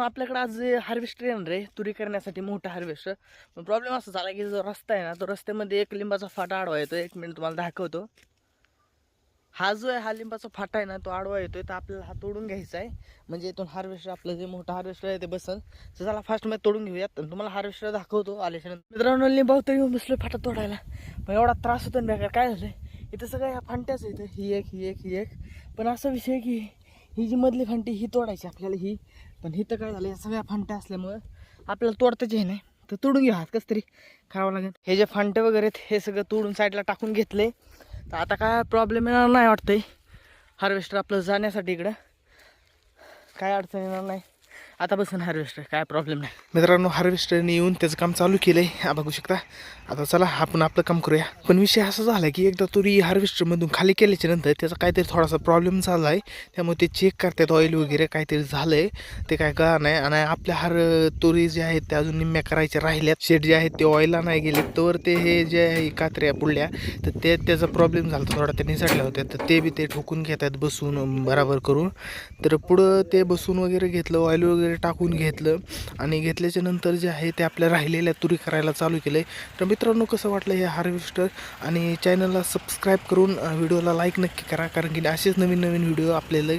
मित्रांनो आपल्याकडे आज हार्वेस्टर येणार आहे तुरी करण्यासाठी मोठा हार्वेस्टर पण प्रॉब्लेम असा झाला की जो रस्ता आहे ना तो रस्त्यामध्ये एक लिंबाचा फाटा आडवा येतो एक मिनिट तुम्हाला दाखवतो. हा जो आहे हा लिंबाचा फाटा आहे ना तो आडवा येतोय. तर आपल्याला हा तोडून घ्यायचा आहे. म्हणजे इथून हार्वेस्टर आपलं जे मोठं हार्वेस्टर आहे ते बसल. तर चला फास्टमध्ये तोडून घेऊयात. आणि तुम्हाला हार्वेस्टर दाखवतो आल्याच्या मित्रांनो लिंबाव तर येऊन बसलो फाटा तोडायला. मग एवढा त्रास होतो ना बेकार. काय झालं इथं सगळ्या ह्या फांट्याच इथं ही एक ही एक ही एक. पण असा विषय आहे की ही जी मधली फांटी ही तोडायची आपल्याला ही. पण इथं काय झालं या सगळ्या फांट्या असल्यामुळं आपल्याला तोडताच हे नाही तर तोडून घ्या हात कसं तरी करावं लागेल. हे जे फांटे वगैरे आहेत हे सगळं तोडून साईडला टाकून घेतले तर आता काय प्रॉब्लेम येणार नाही वाटतंय. हार्वेस्टर आपलं जाण्यासाठी इकडं. काय अडचण येणार नाही. आता बसून हार्वेस्टर काय प्रॉब्लेम नाही. मित्रांनो हार्वेस्टरने येऊन त्याचं काम चालू केलंय. हा बघू शकता. आता चला आपण आपलं काम करूया. पण विषय असा झाला की एकदा तुरी हार्वेस्टरमधून खाली केल्याच्यानंतर त्याचा काहीतरी थोडासा प्रॉब्लेम झाला आहे त्यामुळे ते चेक करतात ऑइल वगैरे काहीतरी झालं आहे ते काय कळा नाही आणि आपल्या हार तुरी जे आहेत त्या अजून निम्म्या करायच्या राहिल्यात. शेट जे आहेत ते ऑइलला नाही गेले तर ते हे जे आहे कात्र्या पुढल्या तर ते त्याचा प्रॉब्लेम झाला थोडा ते निसटल्या होत्या तर ते बी ते ठोकून घेतात बसून बराबर करून. तर पुढं ते बसून वगैरे घेतलं ऑइल वगैरे टाकून घेतलं. आणि घेतल्याच्या नंतर जे आहे ते आपल्या राहिलेल्या तुरी करायला चालू केलं आहे तर मित्रांनो कसं वाटलं हे हार्वेस्टर आणि चॅनलला सबस्क्राईब करून व्हिडिओला लाईक नक्की करा. कारण की असेच नवीन नवीन व्हिडिओ आपल्याला